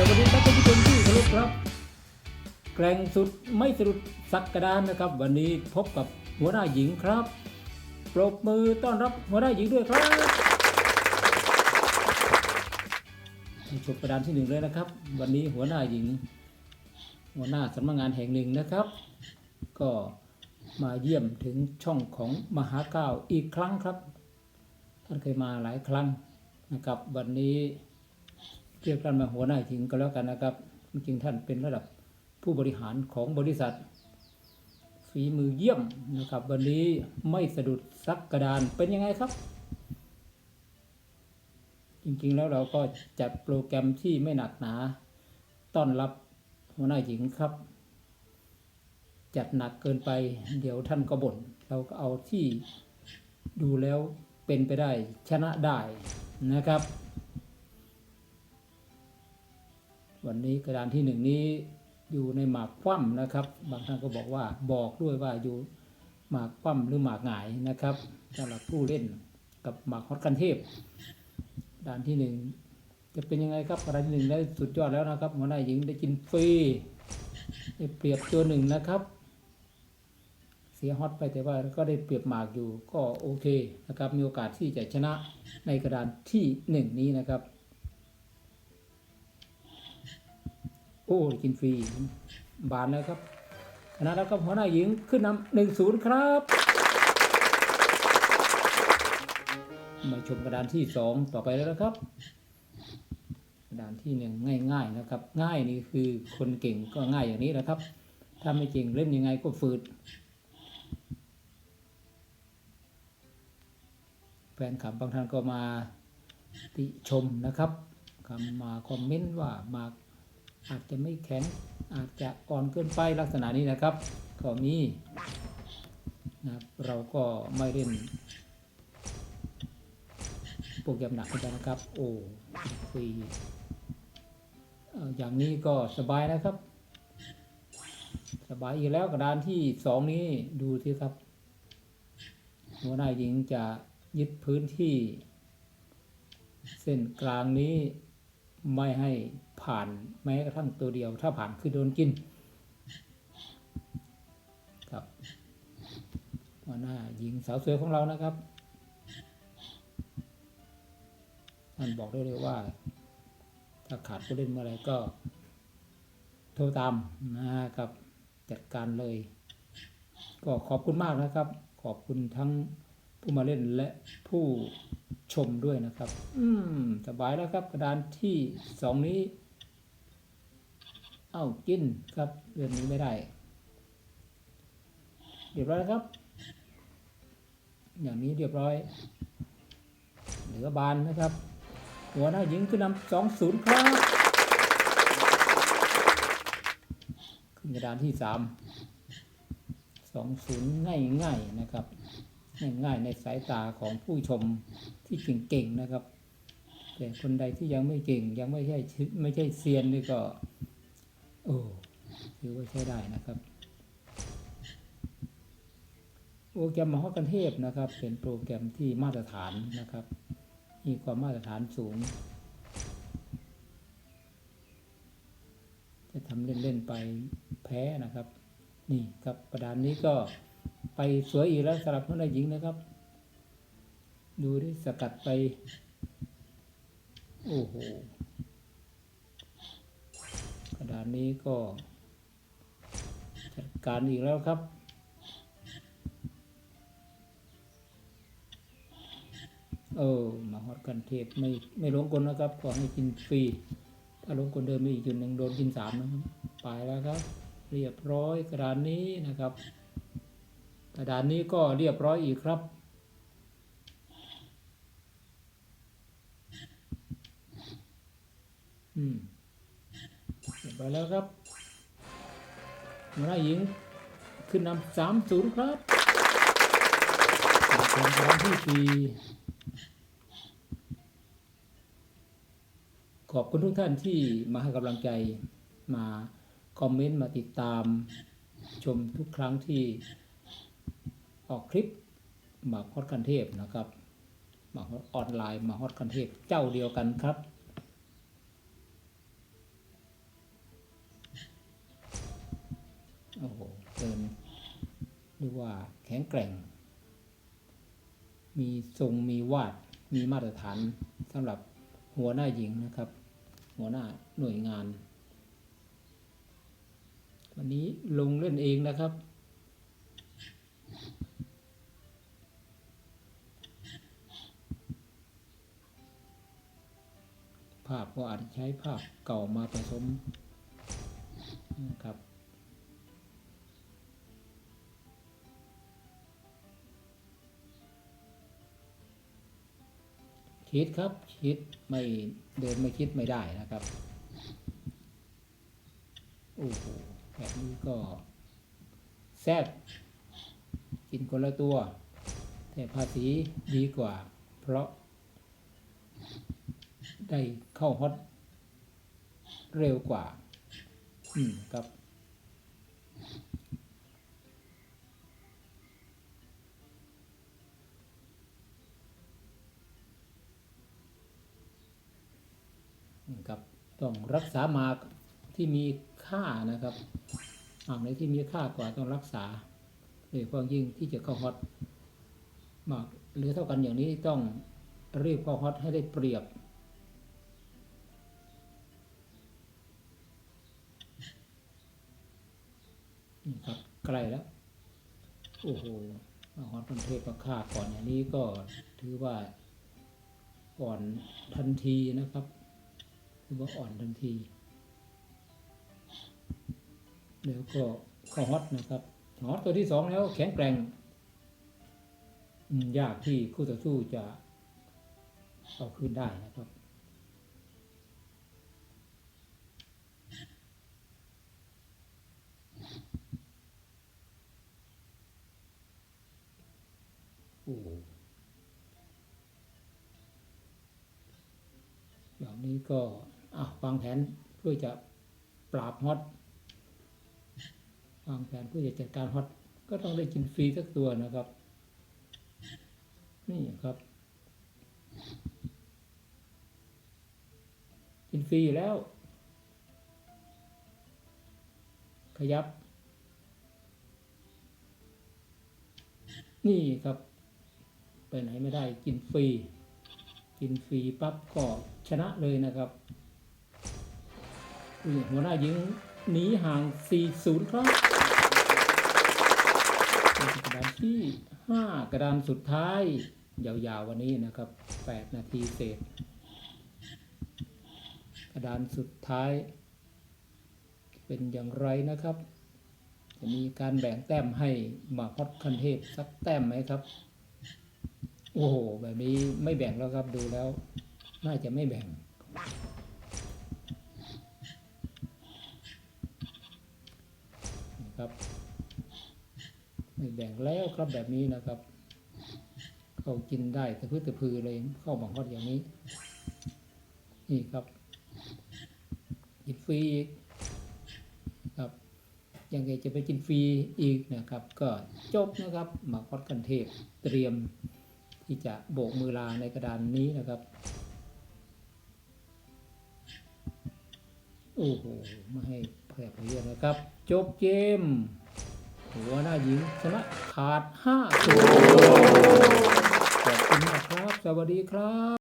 สวัสดีครับท่านผู้ชมที่เคารพครับแกร่งสุดไม่สะดุดสักกระดานนะครับ วันนี้พบกับหัวหน้าหญิงครับปรบมือต้อนรับหัวหน้าหญิงด้วยครับชมกระดานที่หนึ่งเลยนะครับ วันนี้หัวหน้าหญิง หัวหน้าสำนักงานแห่งหนึ่งนะครับ ก็มาเยี่ยมถึงช่องของมหาก้าวอีกครั้งครับท่านเคยมาหลายครั้งนะครับ วันนี้ รียกท่านมาหัวหน้าหญิงก็แล้วกันนะครับจริงๆท่านเป็นระดับผู้บริหารของบริษัท ฝีมือเยี่ยมนะครับ วันนี้ไม่สะดุดซักกระดานเป็นยังไงครับ จริงๆแล้วเราก็จัดโปรแกรมที่ไม่หนักหนา ต้อนรับหัวหน้าหญิงครับ จัดหนักเกินไป เดี๋ยวท่านก็บ่นเราก็เอาที่ดูแล้วเป็นไปได้ชนะได้นะครับ วันนี้กระดานที่หนึ่งนี้อยู่ในหมากคว่ำนะครับ บางท่านก็บอกว่าบอกด้วยว่าอยู่หมากคว่ำหรือหมากหงายนะครับสำหรับผู้เล่นกับหมากฮอตกันเทพด่านที่หนึ่งจะเป็นยังไงครับกระดานที่หนึ่งได้สุดยอดแล้วนะครับหัวหน้าหญิงได้กินฟรีได้เปรียบตัวหนึ่งนะครับ เสียฮอตไปแต่ว่าก็ได้เปรียบหมากอยู่ก็โอเคนะครับ มีโอกาสที่จะชนะในกระดานที่หนึ่งนี้นะครับ โอ้กินฟรีบานแล้วครับชนะแล้วครับหัวหน้าหญิงขึ้นนำหนึ่งศูนย์ครับ มาชมกระดานที่สองต่อไปแล้วนะครับ กระดานที่หนึ่งง่าย ๆนะครับ ง่ายนี่คือคนเก่งก็ง่ายอย่างนี้นะครับ ถ้าไม่เก่งเล่นยังไงก็ฝืดแฟนคลับบางท่านก็มาติชมนะครับคำมาคอมเมนต์ว่ามา อาจจะไม่แข็งอาจจะอ่อนเกินไปลักษณะนี้นะครับก็มีนะครับเราก็ไม่เล่นโปรแกรมหนักกันนะครับ โอ้ฟรีเอ่ออย่างนี้ก็สบายนะครับ สบายอีกแล้วกระดานที่สองนี้ดูสิครับหัวหน้าหญิงจะยึดพื้นที่ เส้นกลางนี้ ไม่ให้ผ่านแม้กระทั่งตัวเดียว ถ้าผ่านคือโดนกิน ครับหัวหน้าหญิงสาวสวยของเรานะครับท่านบอกได้เลยว่า ถ้าขาดผู้เล่นเมื่อไรก็ โทรตามนะครับจัดการเลย ก็ขอบคุณมากนะครับ ขอบคุณทั้งผู้มาเล่นและผู้ ชมด้วยนะครับ อืมสบายแล้วครับ กระดานที่สองนี้ เอ้ากินครับเรื่องนี้ไม่ได้เรียบร้อยครับ อย่างนี้เรียบร้อย เหลือบานนะครับ หัวหน้าหญิงขึ้นนำสองศูนย์ครับขึ้นกระดานที่สามสองศูนย์ง่ายๆนะครับ ง่ายๆในสายตาของผู้ชมที่เก่งๆนะครับ แต่คนใดที่ยังไม่เก่งยังไม่ใช่ไม่ใช่เซียนนี่ก็โอ้ถือว่าใช้ได้นะครับโปรแกรมมหากันเทพนะครับ เป็นโปรแกรมที่มาตรฐานนะครับ มีความมาตรฐานสูง จะทำเล่นๆไปแพ้นะครับ นี่ครับประดานนี้ก็ ไปสวยอีกแล้วสำหรับนักหญิงนะครับ ดูดิสกัดไป โอ้โหกระดานนี้ก็จัดการอีกแล้วครับเออมาฮอตกันเทพไม่ไม่ลงกลนะครับ ขอให้กินฟรี ถ้าลงกลเดิมมีอีกจุดหนึ่งโดนกินสามนะครับไปแล้วครับ เรียบร้อยกระดานนี้นะครับ กระดานนี้ก็เรียบร้อยอีกครับ อืมเรียบร้อยแล้วครับหัวหน้าหญิงขึ้นนำสามศูนย์ครับเป็นครั้งที่สี่ขอบคุณทุกท่านที่มาให้กำลังใจมาคอมเมนต์มาติดตามชมทุกครั้งที่ ออกคลิปมาฮอดคันเทพนะครับมาอออนไลน์มาฮอดคันเทพเจ้าเดียวกันครับ โอ้โหเป็นเรียกว่าแข็งแกร่ง มีทรงมีวาดมีมาตรฐานสำหรับหัวหน้าหญิงนะครับ หัวหน้าหน่วยงาน วันนี้ลงเล่นเองนะครับ ภาพก็อาจจะใช้ภาพเก่ามาผสมนะครับคิดครับคิดไม่เดินไม่คิดไม่ได้นะครับโอ้โหแบบนี้ก็แซ่บกินคนละตัว แต่ภาษีดีกว่า เพราะ ได้เข้าฮอตเร็วกว่า อืมครับ ครับ ต้องรักษาหมากที่มีค่านะครับหมากไหนที่มีค่ากว่าต้องรักษาโดยเฉพาะยิ่งที่จะเข้าฮอตหมากหรือเท่ากันอย่างนี้ต้องรีบเข้าฮอตให้ได้เปรียบ ครับใกล้แล้ว โอ้โหมาฮอตพันเทพประค่าก่อนอย่างนี้ก็ถือว่าอ่อนทันทีนะครับถือว่าอ่อนทันที แล้วก็ข้าฮอตนะครับฮอตตัวที่สองแล้วแข็งแกร่งยากที่คู่ต่อสู้จะเอาคืนได้นะครับ โอ้โหแบบนี้ ก็วางแผนเพื่อจะปราบฮอตวางแผนเพื่อจะจัดการฮอตก็ต้องได้กินฟรีสักตัวนะครับ นี่ครับ กินฟรีแล้ว ขยับ นี่ครับ ไปไหนไม่ได้กินฟรี กินฟรีปั๊บก็ ชนะเลยนะครับหัวหน้าหญิงหนีห่าง 4-0 ครับกระดานที่ 5 กระดานสุดท้าย ยาวๆวันนี้นะครับ 8 นาทีเศษ กระดานสุดท้าย เป็นอย่างไรนะครับ จะมีการแบ่งแต้มให้มากฮอตคันเทพสักแต้มไหมครับ โอ้โห แบบนี้ไม่แบ่งแล้วครับดูแล้ว น่าจะไม่แบ่ง นะครับ ไม่แบ่งแล้วครับแบบนี้นะครับ เขากินได้แต่พื้นแต่พือเลยเข้าบังคับอย่างนี้ นี่ครับกินฟรีครับยังไงจะไปกินฟรีอีกนะครับ ก็จบนะครับหมากฮอตกันเทพเตรียมที่จะโบกมือลาในกระดานนี้นะครับ โอ้โหไม่ให้แผลเพียนะครับ จบเกมหัวหน้าหญิงชนะขาด5ตัวขอบคุณนะครับ สวัสดีครับ